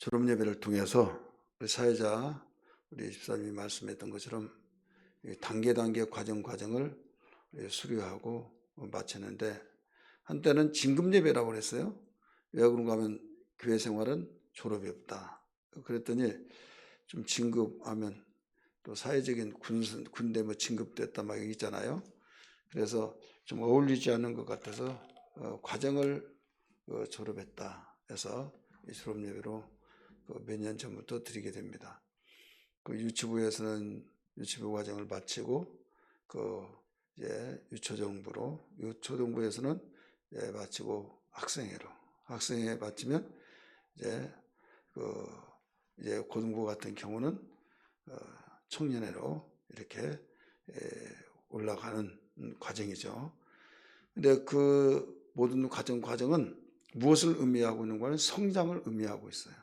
졸업 예배를 통해서 우리 사회자 우리 집사님이 말씀했던 것처럼 이 단계 단계 과정 과정을 수료하고 마치는데 한때는 진급 예배라고 그랬어요. 왜 그런가 하면 교회 생활은 졸업이 없다. 그랬더니 좀 진급하면 또 사회적인 군, 군대 뭐 진급됐다 막 있잖아요. 그래서 좀 어울리지 않는 것 같아서 어, 과정을 어, 졸업했다 해서 이 졸업 예배로 그 몇 년 전부터 드리게 됩니다. 그 유치부에서는 유치부 과정을 마치고 그 이제 유초정부로 유초정부에서는 예, 마치고 학생회로 학생회 마치면 이제 그 이제 고등부 같은 경우는 어, 청년회로 이렇게 예, 올라가는 과정이죠. 근데 그 모든 과정 과정은 무엇을 의미하고 있는 거는 성장을 의미하고 있어요.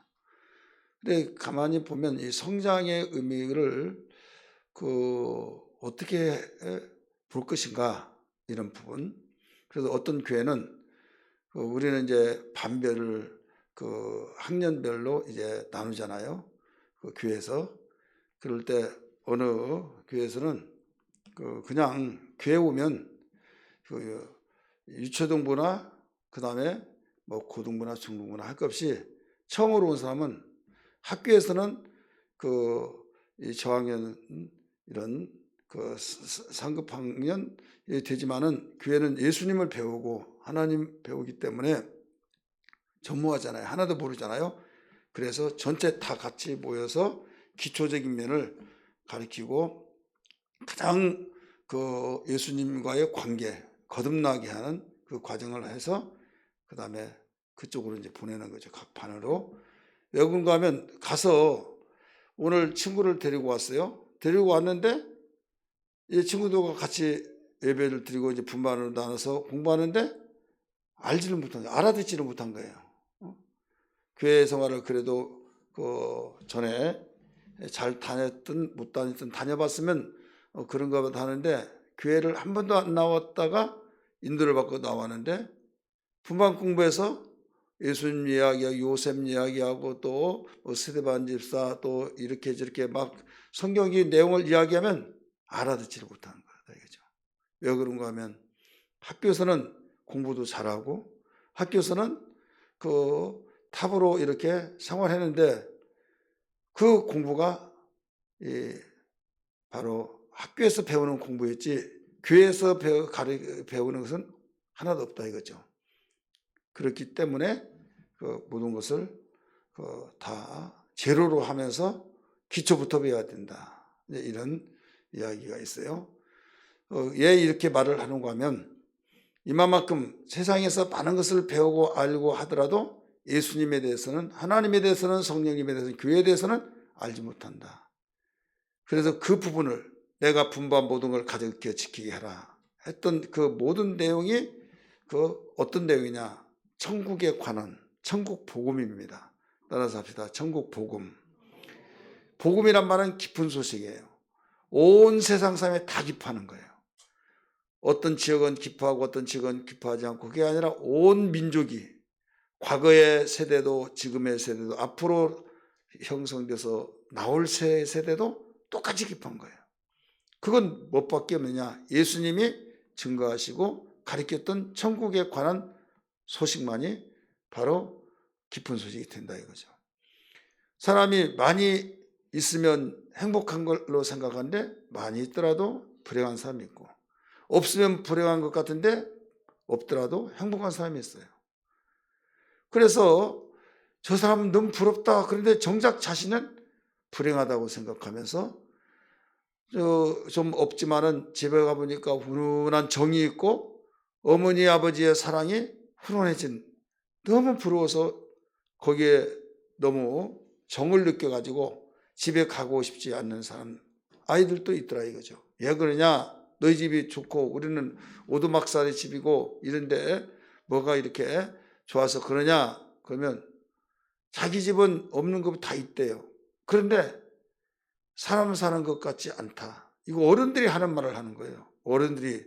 근데 가만히 보면 이 성장의 의미를 그 어떻게 볼 것인가 이런 부분. 그래서 어떤 교회는 그 우리는 이제 반별을 그 학년별로 이제 나누잖아요. 그 교회에서 그럴 때 어느 교회에서는 그 그냥 교회 오면 그 유초등부나 그 다음에 뭐 고등부나 중등부나 할 것 없이 처음으로 온 사람은 학교에서는 그이 저학년 이런 그 상급 학년 되지만은 교회는 예수님을 배우고 하나님 배우기 때문에 전무하잖아요. 하나도 모르잖아요. 그래서 전체 다 같이 모여서 기초적인 면을 가리키고 가장 그 예수님과의 관계 거듭나게 하는 그 과정을 해서 그 다음에 그쪽으로 이제 보내는 거죠. 각 반으로. 외국인 가면 가서 오늘 친구를 데리고 왔어요. 데리고 왔는데 이 친구들과 같이 예배를 드리고 이제 분반으로 나눠서 공부하는데 알지를 못한 거예요. 알아듣지를 못한 거예요. 어? 교회 생활을 그래도 그 전에 잘 다녔든 못 다녔든 다녀봤으면 어 그런가 보다 하는데 교회를 한 번도 안 나왔다가 인도를 받고 나왔는데 분반 공부해서 예수님 이야기하고 요셉 이야기하고 또 뭐 스데반 집사 또 이렇게 저렇게 막 성경의 내용을 이야기하면 알아듣지를 못하는 거다 이거죠. 왜 그런가 하면 학교에서는 공부도 잘하고 학교에서는 그 탑으로 이렇게 생활했는데 그 공부가 이 바로 학교에서 배우는 공부였지 교회에서 배우는 것은 하나도 없다 이거죠. 그렇기 때문에 그 모든 것을 그 다 제로로 하면서 기초부터 배워야 된다. 이런 이야기가 있어요. 어, 왜 이렇게 말을 하는가 하면 이만큼 세상에서 많은 것을 배우고 알고 하더라도 예수님에 대해서는 하나님에 대해서는 성령님에 대해서는 교회에 대해서는 알지 못한다. 그래서 그 부분을 내가 분반 모든 걸 가졌게 지키게 하라 했던 그 모든 내용이 그 어떤 내용이냐 천국에 관한 천국 복음입니다. 따라서 합시다. 천국 복음. 복음이란 말은 깊은 소식이에요. 온 세상 사람이 다 기뻐하는 거예요. 어떤 지역은 기뻐하고 어떤 지역은 기뻐하지 않고 그게 아니라 온 민족이 과거의 세대도 지금의 세대도 앞으로 형성돼서 나올 세 세대도 똑같이 기뻐한 거예요. 그건 뭐밖에 없느냐? 예수님이 증거하시고 가르쳤던 천국에 관한 소식만이 바로 깊은 소식이 된다 이거죠. 사람이 많이 있으면 행복한 걸로 생각하는데 많이 있더라도 불행한 사람이 있고 없으면 불행한 것 같은데 없더라도 행복한 사람이 있어요. 그래서 저 사람은 너무 부럽다. 그런데 정작 자신은 불행하다고 생각하면서 좀 없지만은 집에 가보니까 훈훈한 정이 있고 어머니 아버지의 사랑이 훈훈해진 너무 부러워서 거기에 너무 정을 느껴가지고 집에 가고 싶지 않는 사람 아이들도 있더라 이거죠. 왜 그러냐? 너희 집이 좋고 우리는 오두막살의 집이고 이런데 뭐가 이렇게 좋아서 그러냐? 그러면 자기 집은 없는 것 다 있대요. 그런데 사람 사는 것 같지 않다. 이거 어른들이 하는 말을 하는 거예요. 어른들이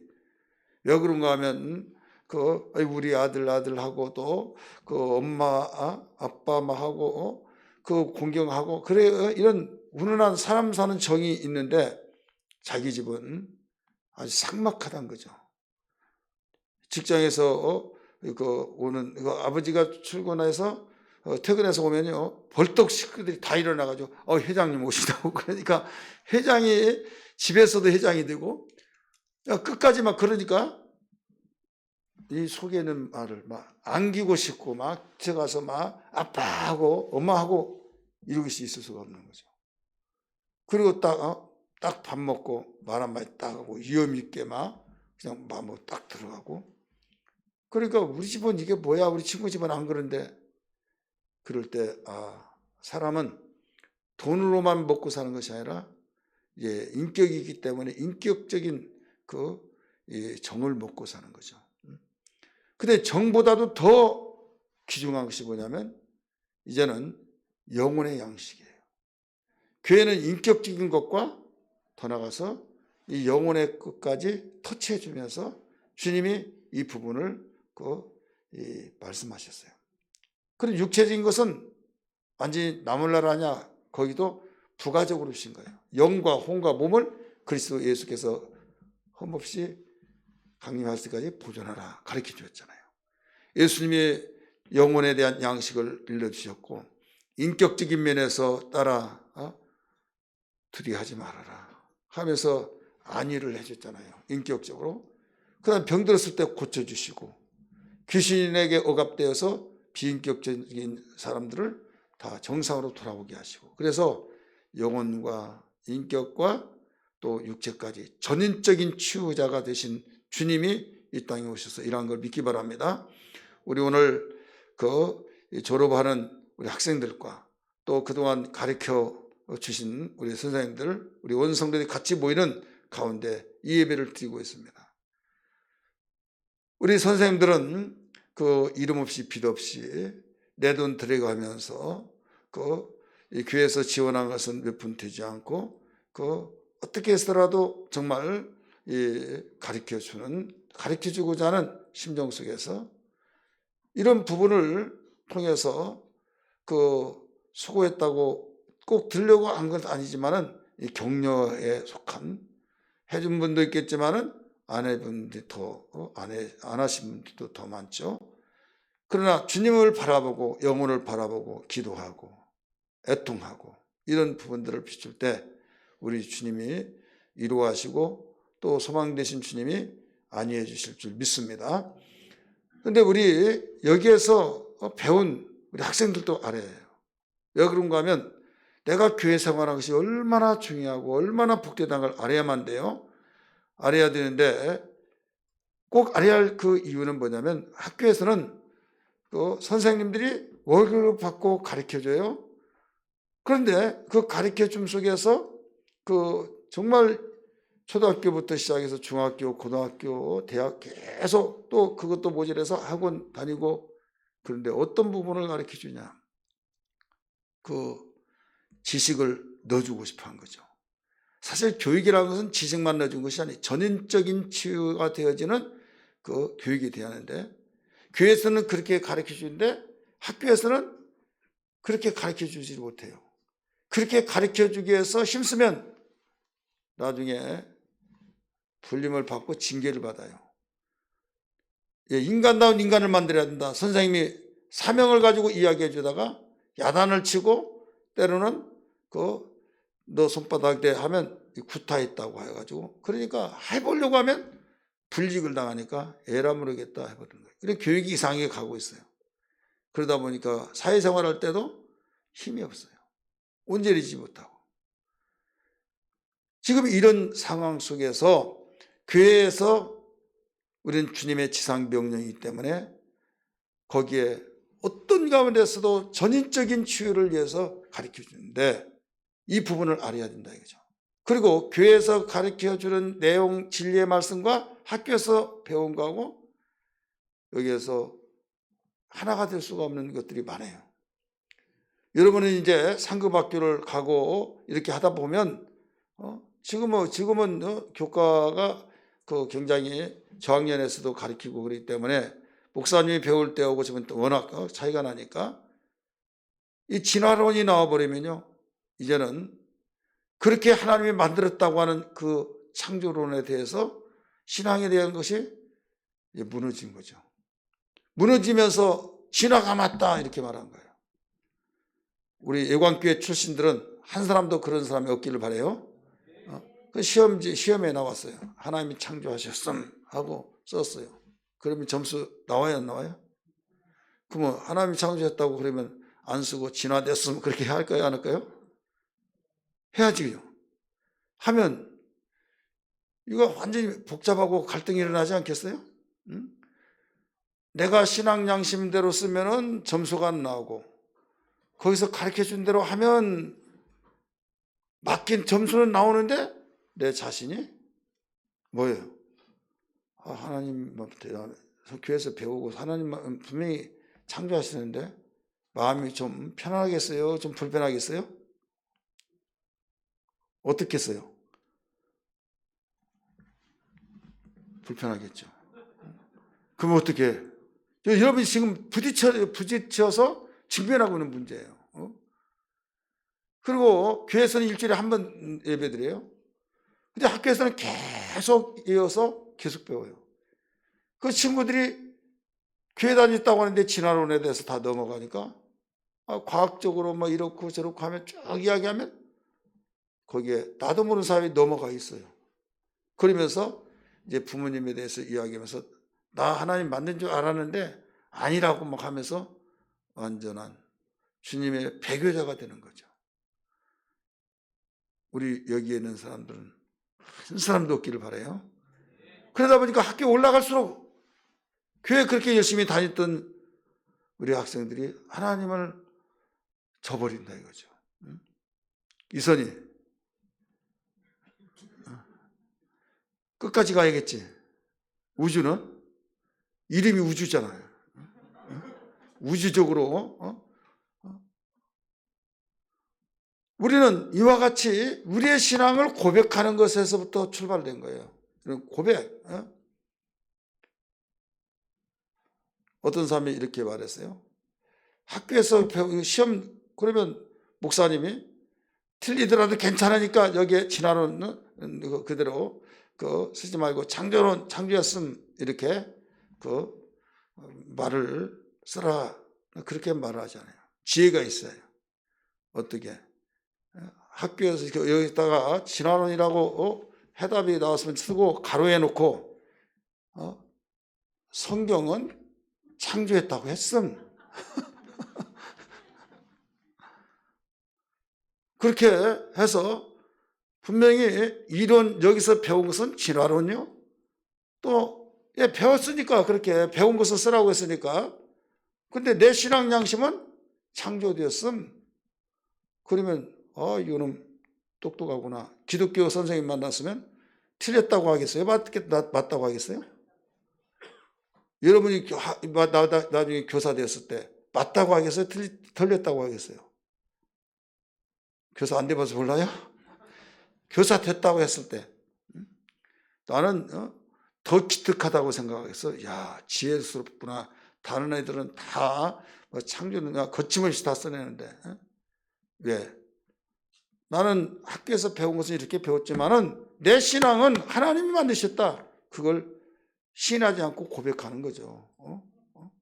왜 그런가 하면 그 우리 아들 아들하고 또그 엄마 아, 아빠하고 어? 그 공경하고 그래 어, 이런 훈훈한 사람 사는 정이 있는데 자기 집은 아주 삭막하다는 거죠. 직장에서 어, 그 오는 그 아버지가 출근해서 어, 퇴근해서 오면요 벌떡 식구들이 다 일어나가지고 어 회장님 오시다고 그러니까 회장이 집에서도 회장이 되고 야, 끝까지 막 그러니까 이 속에 있는 말을 막 안기고 싶고 막 들어가서 막 아빠하고 엄마하고 이러고 있을 수가 없는 거죠. 그리고 딱딱밥 먹고 말 한마디 딱 하고 위험 있게 막 그냥 막딱 들어가고 그러니까 우리 집은 이게 뭐야 우리 친구 집은 안 그런데 그럴 때 아 사람은 돈으로만 먹고 사는 것이 아니라 예, 인격이기 때문에 인격적인 그 예, 정을 먹고 사는 거죠. 근데 정보다도 더 귀중한 것이 뭐냐면 이제는 영혼의 양식이에요. 교회는 인격적인 것과 더 나가서 이 영혼의 끝까지 터치해 주면서 주님이 이 부분을 그 이, 말씀하셨어요. 그리고 육체적인 것은 완전히 남을 나라냐 거기도 부가적으로 주신 거예요. 영과 혼과 몸을 그리스도 예수께서 흠없이 강림할 때까지 보존하라 가르쳐 주었잖아요. 예수님의 영혼에 대한 양식을 빌려주셨고 인격적인 면에서 따라 어? 두리하지 말아라 하면서 안위를 해줬잖아요. 인격적으로. 그 다음 병들었을 때 고쳐주시고 귀신에게 억압되어서 비인격적인 사람들을 다 정상으로 돌아오게 하시고 그래서 영혼과 인격과 또 육체까지 전인적인 치유자가 되신 주님이 이 땅에 오셔서 이러한 걸 믿기 바랍니다. 우리 오늘 그 졸업하는 우리 학생들과 또 그동안 가르쳐 주신 우리 선생님들, 우리 원성들이 같이 모이는 가운데 이 예배를 드리고 있습니다. 우리 선생님들은 그 이름 없이 빛 없이 내 돈 들여가면서 그 교회에서 지원한 것은 몇 푼 되지 않고 그 어떻게 해서라도 정말 가르쳐 주는 가르쳐 주고자 하는 심정 속에서 이런 부분을 통해서 그 수고했다고 꼭 들려고 한 건 아니지만은 격려에 속한 해준 분도 있겠지만은 안 해분들이 더, 어? 안, 해, 안 하신 분들도 더 많죠. 그러나 주님을 바라보고 영혼을 바라보고 기도하고 애통하고 이런 부분들을 비출 때 우리 주님이 이루하시고 또 소망 되신 주님이 안위해 주실 줄 믿습니다. 근데 우리 여기에서 배운 우리 학생들도 알아요. 왜 그런가 하면 내가 교회 생활하는 것이 얼마나 중요하고 얼마나 복되다는 걸 알아야만 돼요. 알아야 되는데 꼭 알아야 할 그 이유는 뭐냐면 학교에서는 그 선생님들이 월급을 받고 가르쳐 줘요. 그런데 그 가르쳐 줌 속에서 그 정말 초등학교부터 시작해서 중학교, 고등학교, 대학 계속 또 그것도 모자라서 학원 다니고 그런데 어떤 부분을 가르쳐 주냐. 그 지식을 넣어주고 싶어 한 거죠. 사실 교육이라는 것은 지식만 넣어준 것이 아니에요. 전인적인 치유가 되어지는 그 교육이 되어야 하는데 교회에서는 그렇게 가르쳐 주는데 학교에서는 그렇게 가르쳐 주지 못해요. 그렇게 가르쳐 주기 위해서 힘쓰면 나중에 불림을 받고 징계를 받아요. 예, 인간다운 인간을 만들어야 된다. 선생님이 사명을 가지고 이야기해 주다가 야단을 치고 때로는 그 너 손바닥 대 하면 구타했다고 해가지고 그러니까 해보려고 하면 불이익을 당하니까 에라 모르겠다 해버리는 거예요. 그래 교육이 이상하게 가고 있어요. 그러다 보니까 사회생활 할 때도 힘이 없어요. 온전해지지 못하고. 지금 이런 상황 속에서 교회에서 우리는 주님의 지상명령이기 때문에 거기에 어떤 가운데서도 전인적인 치유를 위해서 가르쳐 주는데 이 부분을 알아야 된다 이거죠. 그리고 교회에서 가르쳐 주는 내용 진리의 말씀과 학교에서 배운 거하고 여기에서 하나가 될 수가 없는 것들이 많아요. 여러분은 이제 상급 학교를 가고 이렇게 하다 보면 어? 지금은 지금은 어? 교과가 그 굉장히 저학년에서도 가르치고 그렇기 때문에 목사님이 배울 때하고 지금 워낙 어, 차이가 나니까 이 진화론이 나와버리면요. 이제는 그렇게 하나님이 만들었다고 하는 그 창조론에 대해서 신앙에 대한 것이 무너진 거죠. 무너지면서 진화가 맞다 이렇게 말한 거예요. 우리 예관교회 출신들은 한 사람도 그런 사람이 없기를 바래요. 어? 그 시험지 시험에 나왔어요. 하나님이 창조하셨음 하고 썼어요. 그러면 점수 나와요 안 나와요? 그러면 하나님이 창조했다고 그러면 안 쓰고 진화됐음 그렇게 할까요 안 할까요? 해야지요. 하면 이거 완전히 복잡하고 갈등이 일어나지 않겠어요? 응? 내가 신앙 양심대로 쓰면은 점수가 안 나오고 거기서 가르쳐 준 대로 하면 맡긴 점수는 나오는데 내 자신이 뭐예요? 아, 하나님 대단 교회에서 배우고 하나님 분명히 창조하시는데 마음이 좀 편안하겠어요? 좀 불편하겠어요? 어떻겠어요? 불편하겠죠. 그럼 어떻게? 해? 여러분이 지금 부딪혀, 부딪혀서 직면하고 있는 문제예요. 어? 그리고 교회에서는 일주일에 한 번 예배 드려요. 근데 학교에서는 계속 이어서 계속 배워요. 그 친구들이 교회 다녔다고 하는데 진화론에 대해서 다 넘어가니까 아, 과학적으로 뭐 이렇고 저렇고 하면 쭉 이야기하면 거기에 나도 모르는 사람이 넘어가 있어요. 그러면서 이제 부모님에 대해서 이야기하면서 나 하나님 만든 줄 알았는데 아니라고 막 하면서 완전한 주님의 배교자가 되는 거죠. 우리 여기에 있는 사람들은 한 사람도 없기를 바래요. 그러다 보니까 학교 올라갈수록 교회 그렇게 열심히 다녔던 우리 학생들이 하나님을 저버린다 이거죠. 이선이 끝까지 가야겠지. 우주는 이름이 우주잖아요. 우주적으로 어? 우리는 이와 같이 우리의 신앙을 고백하는 것에서부터 출발된 거예요. 고백. 어? 어떤 사람이 이렇게 말했어요. 학교에서 시험 그러면 목사님이 틀리더라도 괜찮으니까 여기에 진화론은 그대로 그 쓰지 말고 창조론 창조였음 이렇게 그 말을 쓰라 그렇게 말하잖아요. 지혜가 있어요. 어떻게 학교에서 여기다가 진화론이라고 어? 해답이 나왔으면 쓰고 가로해 놓고 어? 성경은 창조했다고 했음. 그렇게 해서 분명히 이론 여기서 배운 것은 진화론요. 또 예, 배웠으니까 그렇게 배운 것을 쓰라고 했으니까. 근데 내 신앙 양심은 창조되었음. 그러면 아 이거는 똑똑하구나. 기독교 선생님 만났으면 틀렸다고 하겠어요? 맞, 맞다고 하겠어요? 여러분이 나중에 교사 되었을 때 맞다고 하겠어요? 틀렸다고 하겠어요? 교사 안 돼봐서 몰라요? 교사 됐다고 했을 때 나는 어? 더 기특하다고 생각했어. 야 지혜스럽구나. 다른 애들은 다 뭐 창조는가 거침없이 다 써내는데 어? 왜? 나는 학교에서 배운 것은 이렇게 배웠지만은 내 신앙은 하나님이 만드셨다. 그걸 신하지 않고 고백하는 거죠. 어? 어?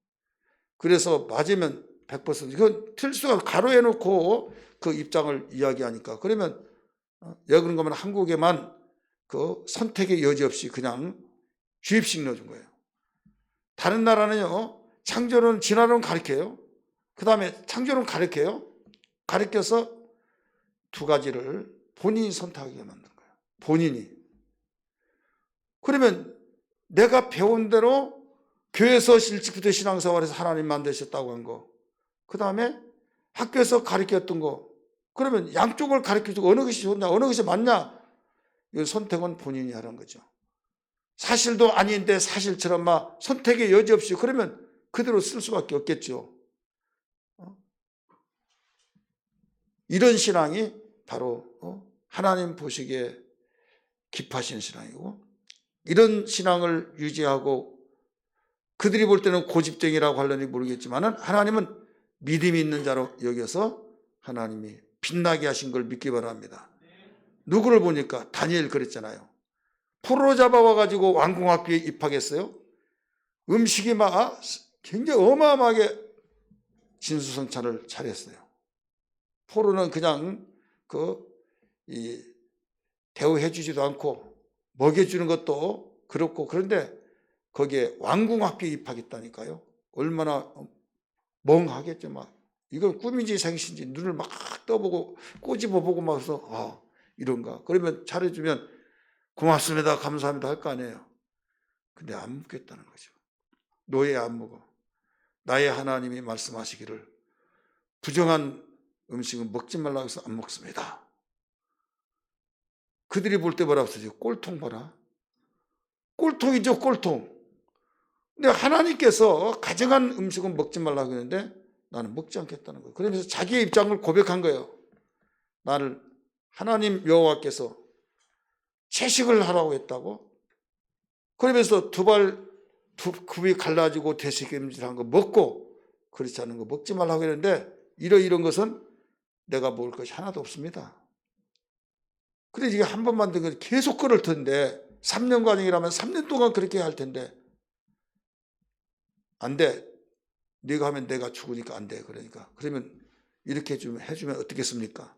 그래서 맞으면 100% 이건 틀수가 가로해 놓고 그 입장을 이야기하니까 그러면 어? 여 그런 거면 한국에만 그 선택의 여지 없이 그냥 주입식 넣어준 거예요. 다른 나라는요 창조론 진화론 가르쳐요. 그 다음에 창조론 가르쳐요. 가르쳐서 두 가지를 본인이 선택하게 만든 거예요. 본인이. 그러면 내가 배운 대로 교회에서 일찍부터 신앙생활에서 하나님 만드셨다고 한 거. 그 다음에 학교에서 가르쳤던 거. 그러면 양쪽을 가르쳐주고 어느 것이 좋냐, 어느 것이 맞냐. 이 선택은 본인이 하는 거죠. 사실도 아닌데 사실처럼 막 선택의 여지 없이 그러면 그대로 쓸 수밖에 없겠죠. 어? 이런 신앙이 바로 어? 하나님 보시기에 깊하신 신앙이고 이런 신앙을 유지하고 그들이 볼 때는 고집쟁이라고 할려니 모르겠지만 하나님은 믿음이 있는 자로 여겨서 하나님이 빛나게 하신 걸 믿기 바랍니다. 누구를 보니까 다니엘 그랬잖아요. 포로 잡아와 가지고 왕궁학교에 입학했어요. 음식이 막 굉장히 어마어마하게 진수성찬을 차렸어요. 포로는 그냥 그 이 대우해 주지도 않고 먹여 주는 것도 그렇고 그런데 거기에 왕궁학교에 입학했다니까요. 얼마나 멍하겠죠 막. 이건 꿈인지 생신지 눈을 막 떠보고 꼬집어 보고 막 해서 아 이런가. 그러면 잘해주면 고맙습니다 감사합니다 할 거 아니에요. 근데 안 먹겠다는 거죠. 노예 안 먹어. 나의 하나님이 말씀하시기를 부정한 음식은 먹지 말라고 해서 안 먹습니다. 그들이 볼 때 뭐라고 쓰지? 꼴통 봐라. 꼴통이죠, 꼴통. 근데 하나님께서 가정한 음식은 먹지 말라고 했는데 나는 먹지 않겠다는 거예요. 그러면서 자기의 입장을 고백한 거예요. 나를 하나님 여호와께서 채식을 하라고 했다고? 그러면서 두 발 두 굽이 갈라지고 되새김질한 거 먹고 그렇지 않은 거 먹지 말라고 했는데 이런 이런 것은 내가 먹을 것이 하나도 없습니다. 그래 이게 한 번 만든 건 계속 그럴 텐데 3년 관행이라면 3년 동안 그렇게 할 텐데 안 돼. 네가 하면 내가 죽으니까 안 돼. 그러니까 그러면 이렇게 좀 해주면 어떻겠습니까?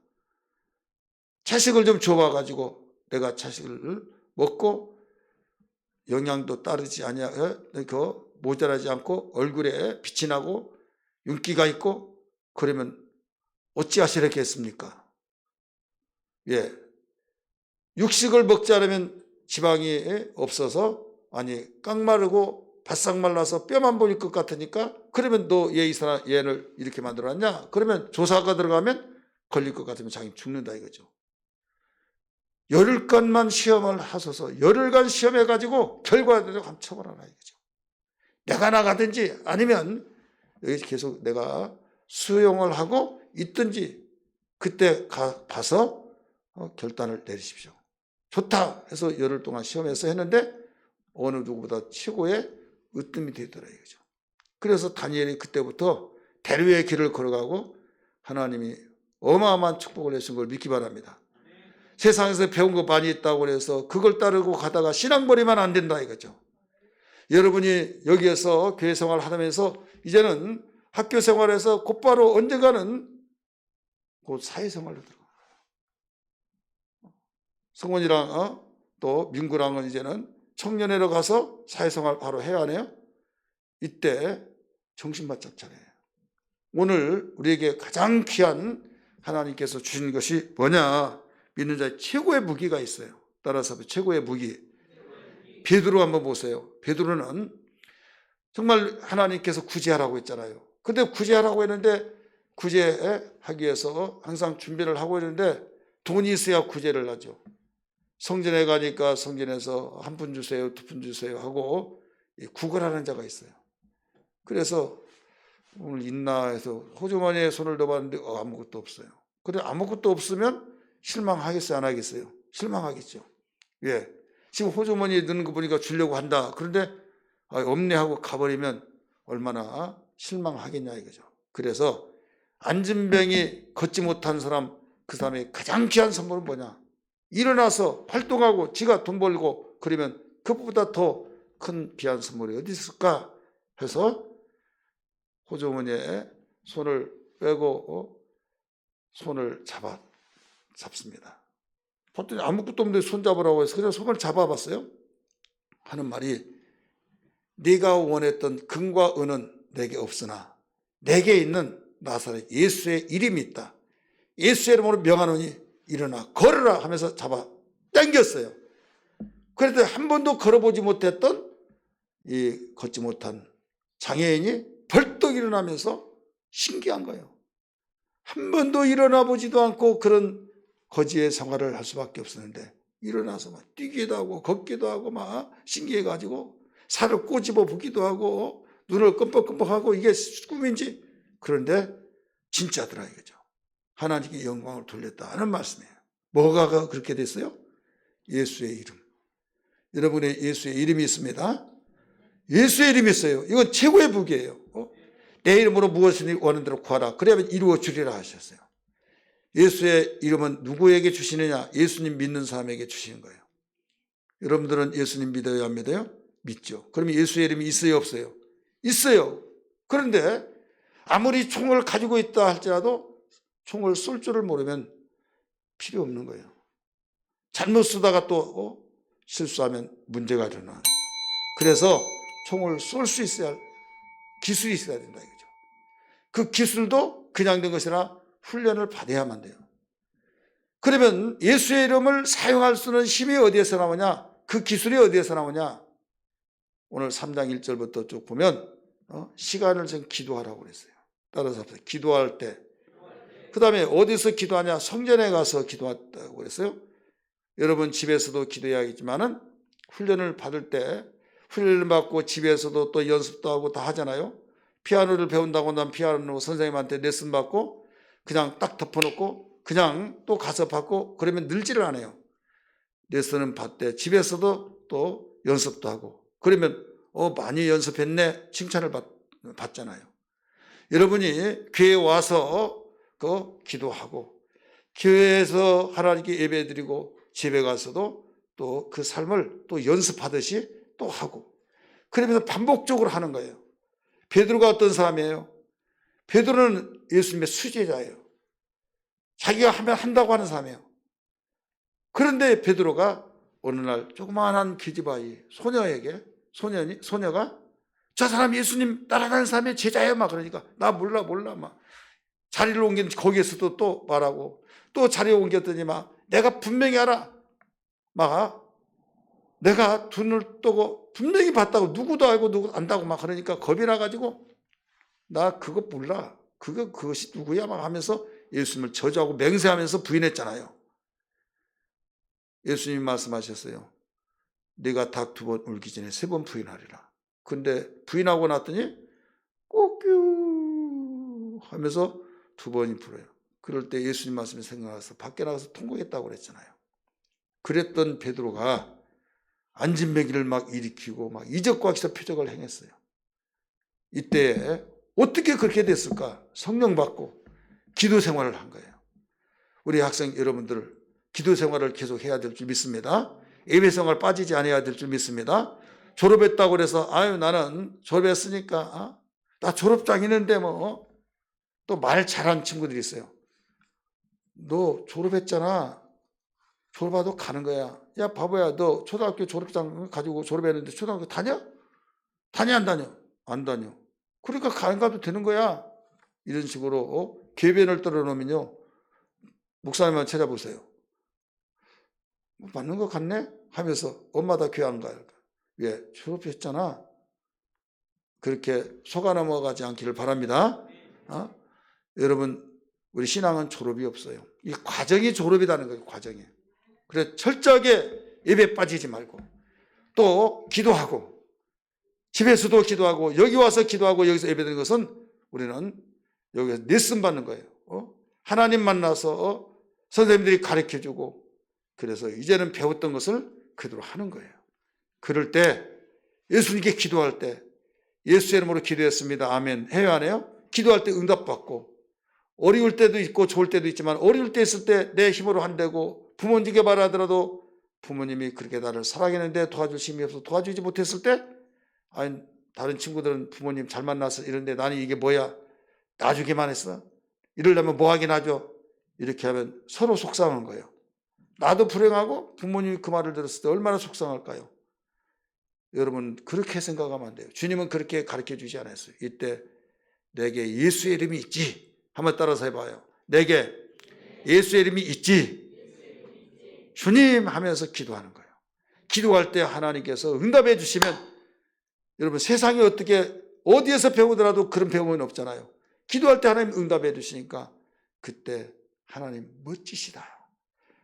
채식을 좀 줘봐 가지고 내가 채식을 먹고 영양도 따르지 아니하 그 모자라지 않고 얼굴에 빛이 나고 윤기가 있고 그러면 어찌하시겠습니까? 예. 육식을 먹지 않으면 지방이 없어서 아니 깡마르고 바싹 말라서 뼈만 보일 것 같으니까 그러면 너 얘 이사람 얘를 이렇게 만들어놨냐? 그러면 조사가 들어가면 걸릴 것 같으면 자기 죽는다 이거죠. 열흘간만 시험을 하소서 열흘간 시험해 가지고 결과대로 한번 처벌하라 이거죠. 내가 나가든지 아니면 여기 계속 내가 수용을 하고 있든지 그때 가, 봐서 어, 결단을 내리십시오. 좋다 해서 열흘 동안 시험해서 했는데 어느 누구보다 최고의 으뜸이 되더라 이거죠. 그래서 다니엘이 그때부터 대류의 길을 걸어가고 하나님이 어마어마한 축복을 해준 걸 믿기 바랍니다. 세상에서 배운 거 많이 있다고 해서 그걸 따르고 가다가 신앙버리면 안 된다 이거죠. 여러분이 여기에서 교회 생활을 하면서 이제는 학교 생활에서 곧바로 언젠가는 곧 사회생활로 들어가. 성원이랑 어? 또 민구랑은 이제는 청년회로 가서 사회생활 바로 해야 하네요. 이때 정신 바짝 차려요. 오늘 우리에게 가장 귀한 하나님께서 주신 것이 뭐냐? 믿는 자의 최고의 무기가 있어요. 따라서 최고의 무기. 베드로 한번 보세요. 베드로는 정말 하나님께서 구제하라고 했잖아요. 근데 구제하라고 했는데 구제하기 위해서 항상 준비를 하고 있는데 돈이 있어야 구제를 하죠. 성전에 가니까 성전에서 한 푼 주세요, 두 푼 주세요 하고 구걸하는 자가 있어요. 그래서 오늘 있나 해서 호주머니에 손을 넣어봤는데 어, 아무것도 없어요. 그래 아무것도 없으면 실망하겠어요, 안 하겠어요? 실망하겠죠. 예. 지금 호주머니에 넣는 거 보니까 주려고 한다. 그런데 아, 없네 하고 가버리면 얼마나 실망하겠냐 이거죠. 그래서 안진병이 걷지 못한 사람 그 사람의 가장 귀한 선물은 뭐냐? 일어나서 활동하고 지가 돈 벌고 그러면 그보다 더 큰 귀한 선물이 어디 있을까 해서 호주머니에 손을 빼고 어? 손을 잡아 잡습니다. 보통 아무것도 없는데 손 잡으라고 해서 그냥 손을 잡아봤어요. 하는 말이 네가 원했던 금과 은은 내게 없으나 내게 있는 나사렛 예수의 이름이 있다. 예수의 이름으로 명하노니 일어나 걸어라 하면서 잡아 당겼어요. 그래도 한 번도 걸어보지 못했던 이 걷지 못한 장애인이 벌떡 일어나면서 신기한 거예요. 한 번도 일어나 보지도 않고 그런 거지의 생활을 할 수밖에 없었는데 일어나서 막 뛰기도 하고 걷기도 하고 막 신기해 가지고 살을 꼬집어 보기도 하고 눈을 끔뻑끔뻑하고 이게 꿈인지 그런데 진짜더라 이거죠. 하나님께 영광을 돌렸다는 말씀이에요. 뭐가 그렇게 됐어요? 예수의 이름. 여러분의 예수의 이름이 있습니다. 예수의 이름이 있어요. 이건 최고의 북이에요. 어? 내 이름으로 무엇을 원하는 대로 구하라. 그래야면 이루어 주리라 하셨어요. 예수의 이름은 누구에게 주시느냐? 예수님 믿는 사람에게 주시는 거예요. 여러분들은 예수님 안 믿어요? 믿죠. 그러면 예수의 이름이 있어요, 없어요? 있어요. 그런데 아무리 총을 가지고 있다 할지라도 총을 쏠 줄을 모르면 필요 없는 거예요. 잘못 쓰다가 또 어? 실수하면 문제가 일어나. 그래서 총을 쏠 수 있어야 기술이 있어야 된다 이거죠. 그 기술도 그냥 된 것이나 훈련을 받아야만 돼요. 그러면 예수의 이름을 사용할 수 있는 힘이 어디에서 나오냐? 그 기술이 어디에서 나오냐? 오늘 3장 1절부터 쭉 보면 어? 시간을 좀 기도하라고 그랬어요. 따라서 합시다. 기도할 때. 그 다음에 어디서 기도하냐? 성전에 가서 기도한다고 그랬어요. 여러분 집에서도 기도해야겠지만은 훈련을 받을 때 훈련을 받고 집에서도 또 연습도 하고 다 하잖아요. 피아노를 배운다고 난 피아노 선생님한테 레슨 받고 그냥 딱 덮어놓고 그냥 또 가서 받고 그러면 늘지를 않아요. 레슨은 받되 집에서도 또 연습도 하고 그러면 어 많이 연습했네 칭찬을 받, 받잖아요. 여러분이 교회 와서 그 기도하고 교회에서 하나님께 예배드리고 집에 가서도 또 그 삶을 또 연습하듯이 또 하고 그러면서 반복적으로 하는 거예요. 베드로가 어떤 사람이에요? 베드로는 예수님의 수제자예요. 자기가 하면 한다고 하는 사람이에요. 그런데 베드로가 어느 날 조그마한 기집아이 소녀에게 소년이 소녀가 저 사람 예수님 따라다니는 사람의 제자예요 막 그러니까 나 몰라 몰라 막 자리를 옮긴 거기에서도 또 말하고 또 자리에 옮겼더니 막 내가 분명히 알아 막 내가 눈을 뜨고 분명히 봤다고 누구도 알고 누구 안다고 막 그러니까 겁이 나가지고 나 그거 몰라 그거 그것이 누구야 막 하면서 예수님을 저주하고 맹세하면서 부인했잖아요. 예수님 말씀하셨어요. 네가 닭 두 번 울기 전에 세 번 부인하리라. 근데 부인하고 났더니 꼬규 하면서 두 번이 불어요. 그럴 때 예수님 말씀이 생각나서 밖에 나가서 통곡했다고 그랬잖아요. 그랬던 베드로가 안진뱅이를 막 일으키고 막 이적과 기사 표적을 행했어요. 이때 어떻게 그렇게 됐을까? 성령 받고 기도 생활을 한 거예요. 우리 학생 여러분들 기도 생활을 계속 해야 될 줄 믿습니다. 예배 생활 빠지지 않아야 될 줄 믿습니다. 졸업했다고 그래서 아유 나는 졸업했으니까 어? 나 졸업장 있는데 뭐 또 말 잘하는 친구들이 있어요. 너 졸업했잖아. 졸업하도 가는 거야. 야 바보야 너 초등학교 졸업장 가지고 졸업했는데 초등학교 다녀? 다녀 안 다녀? 안 다녀. 그러니까 안 가도 되는 거야. 이런 식으로 어? 궤변을 떨어놓으면요. 목사님만 찾아보세요. 뭐 맞는 것 같네? 하면서 엄마 다 교회 안 가요. 왜? 졸업했잖아. 그렇게 속아 넘어가지 않기를 바랍니다. 어? 여러분, 우리 신앙은 졸업이 없어요. 이 과정이 졸업이라는 거예요, 과정이. 그래, 철저하게 예배 빠지지 말고, 또 기도하고, 집에서도 기도하고, 여기 와서 기도하고, 여기서 예배 드는 것은 우리는 여기서 레슨 받는 거예요. 어? 하나님 만나서 어? 선생님들이 가르쳐 주고, 그래서 이제는 배웠던 것을 그대로 하는 거예요. 그럴 때 예수님께 기도할 때 예수의 이름으로 기도했습니다. 아멘. 해요 안 해요? 기도할 때 응답받고 어려울 때도 있고 좋을 때도 있지만 어려울 때 있을 때 내 힘으로 한다고 부모님께 말하더라도 부모님이 그렇게 나를 사랑했는데 도와줄 힘이 없어 도와주지 못했을 때 아니 다른 친구들은 부모님 잘 만나서 이런데 나는 이게 뭐야 놔주기만 했어 이러려면 뭐 하긴 하죠 이렇게 하면 서로 속상한 거예요 나도 불행하고 부모님이 그 말을 들었을 때 얼마나 속상할까요? 여러분 그렇게 생각하면 안 돼요. 주님은 그렇게 가르쳐 주지 않았어요. 이때 내게 예수의 이름이 있지. 한번 따라서 해봐요. 내게 예수의 이름이 있지. 주님 하면서 기도하는 거예요. 기도할 때 하나님께서 응답해 주시면 여러분 세상에 어떻게 어디에서 배우더라도 그런 배움은 없잖아요. 기도할 때 하나님 응답해 주시니까 그때 하나님 멋지시다.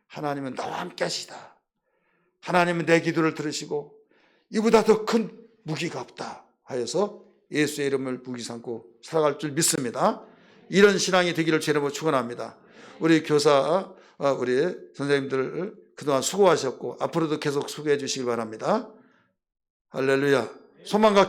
하나님은 나와 함께 하시다. 하나님은 내 기도를 들으시고 이보다 더 큰 무기가 없다 하여서 예수의 이름을 무기 삼고 살아갈 줄 믿습니다. 이런 신앙이 되기를 주님으로 축원합니다. 우리 교사, 어, 우리 선생님들 그동안 수고하셨고 앞으로도 계속 수고해 주시기 바랍니다. 할렐루야. 소망과